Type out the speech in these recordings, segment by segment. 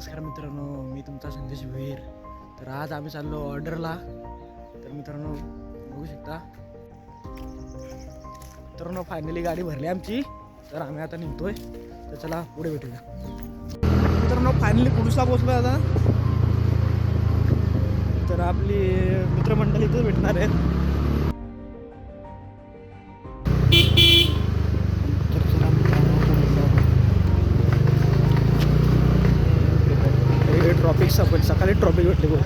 नमस्कार मित्रांनो मी तुमचा संदेश भोईर तर आज आम्ही चाललो ऑर्डरला. तर मित्रांनो बघू शकता. मित्रांनो फायनली गाडी भरली आमची. तर आम्ही आता निघतोय. तर चला पुढे भेटूया. मित्रांनो फायनली पुरुषला पोचलो आता. तर आपली मित्रमंडळी इथं भेटणार आहेत. सापडली सकाळी ट्रॉफी भेटली बघ.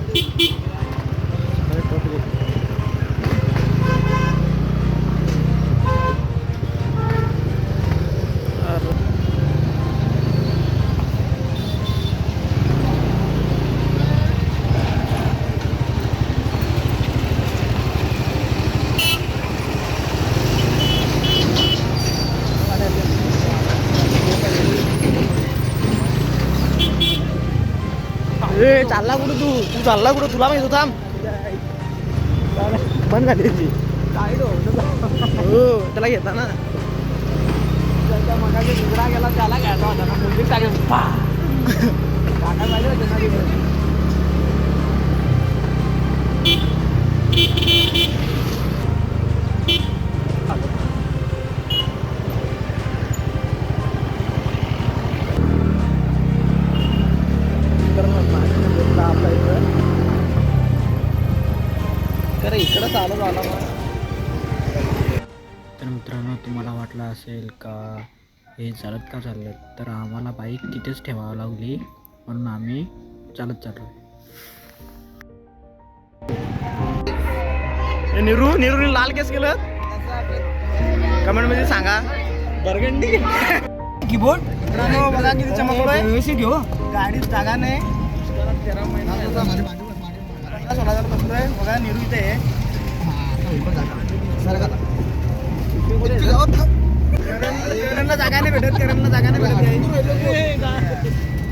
ए चालला कुठं तू? तू चालला कुठं? तुला माहीत होता? बंद झाली त्याची. हो त्याला घेता ना गेला त्याला घ्यायचा होता ना मुलगी टाकेल खरं इकडं चालू झाला तर मित्रांनो तुम्हाला वाटलं असेल का हे चालत का चाललं तर आम्हाला बाईक तिथेच ठेवावं लागली. म्हणून आम्ही चालत चाललो. निरू निरूने लाल केस केलं? कमेंटमध्ये सांगा. बरगंडी. कीबोर्ड बघा किती चमकलोय व्यवस्थित घेऊ गाडीत जागा नाही. सोळा हजार बसलोय. बघा निरू इथे करणला जागा नाही भेटत करणला जागा नाही भेटत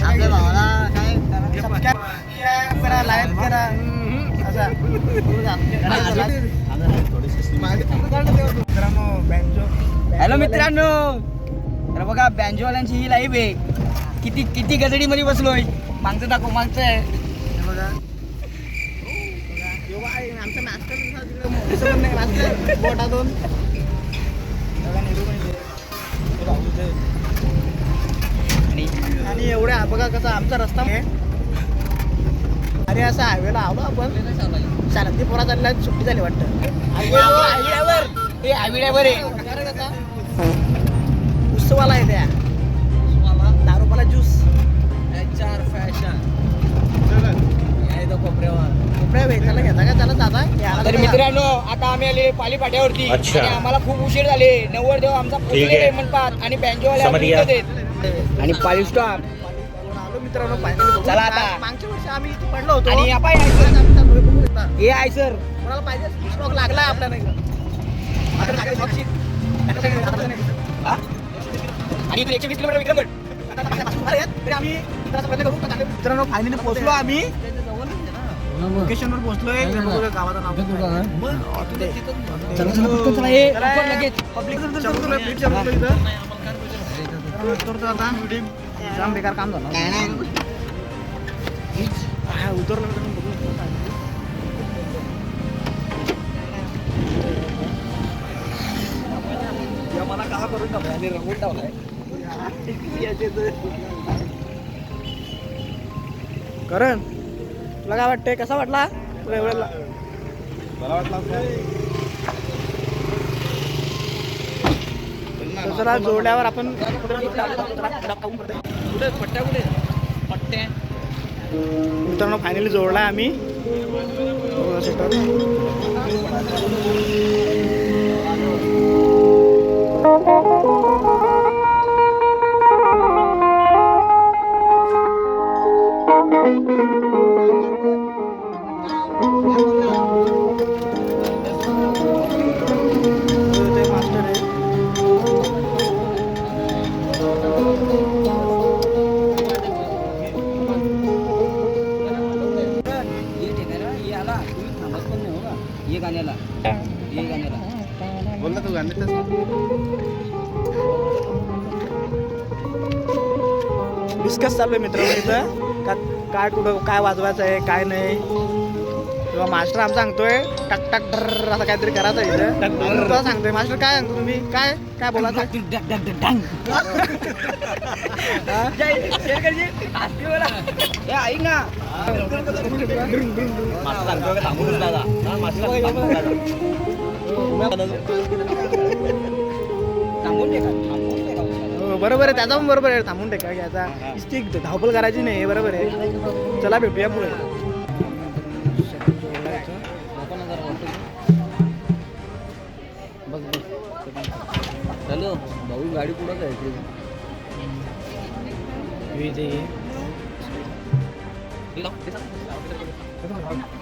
आपल्या भावाला काय सबस्क्राईब करा हॅलो मित्रांनो. तर बघा बँजोवाल्यांची ही लाईव्ह आहे. किती किती गजडीमध्ये बसलोय. मागचं दाखव मागचं आहे हे बघा यो बाई, आमचं master दिसला तिकडे मोठीचं पण नाही, master. बोटातून. बघा, निरू पण इथे. हे भाऊ इथे. आणि आणि एवढ्या बघा कसा आमचा रस्ता आहे. अरे असा हायवेला आलो आपण. शाळेतली पोरा चालल्या सुट्टी झाली वाटतं. हे हायवेवर आहे. उत्सवाला आहे त्या. दहा रुपयाला ज्यूस चार फॅशन कोपऱ्या वेचायला घेता का त्याला दादा याला तर. मित्रांनो आता आम्ही आले पाली पाट्यावरती अच्छा. आणि आम्हाला खूप उशीर झाले नव्वद देव आमचा ठीक पोहोचले आहे. म्हणतात आणि बँजोवाले समज. इथंच आहेत. आणि पाली स्टॉप आलो मित्रांनो फायनली चला आता. मागच्या वर्षी आम्ही इथे पडलो होतो आणि आपण आज आम्ही चाललोय, बघू शकता. हे आहे सर कोणाला पाहिजे स्टॉक लागला आपल्या नाही आता लागेल बक्षीस. आता नाही, आता नाही. आणि इथून एकशे वीस किलोमीटर विक्रमगड आता पाचशे पासून आले आहेत, तरी आम्ही करू. मित्रांनो फायनली पोहोचलो आम्ही लोकेशनवर पोहोचलोय गावाचं नाव पब्लिक जाम बेकार काम झालं. उतरलो मला कहा करून टाकला आणि रंगून टाकलाय. करण. तुला काय वाटतंय? कसा वाटला? तुला एवढ्याला चला जोडल्यावर आपण कुठे पट्ट्या कुठे पट्ट्या मित्रांनो फायनली जोडलाय आम्ही. गाण्याला. ये गाण्याला. बोल ना तू डिस्कस चालू आहे मित्रांनो इथं. का काय कुठं काय वाजवायचं आहे काय नाही. किंवा मास्टर आमचा सांगतोय टक टक डर असं काहीतरी करायचं आहे इथं. तुला सांगतोय मास्टर काय सांगतो तुम्ही? काय काय बोलायचं? ऐक ना. बरोबर आहे त्याचा पण बरोबर आहे. थांबून टेका घ्यायचा? धावपल करायची नाही बरोबर आहे. चला भेटूया पुढे. भाऊ गाडी कुठं जायची मित्रांनो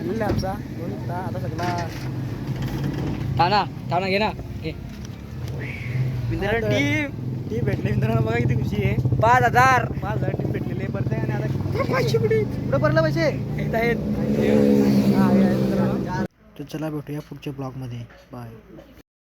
झालेला आहे आमचा. दोन वाजता. आता सगळा. ठाणा ठाणा घे ना. घे. टीम. टीम भेटले मित्रांनो बघा किती खुशी आहे. पाच हजार. पाच हजार टीम भेटलेली आहे. परत आणि आता पैसे कुठे कुठं भरलं पैसे? येत आहेत. मित्रांनो. तर चला भेटूया पुढच्या ब्लॉगमध्ये. बाय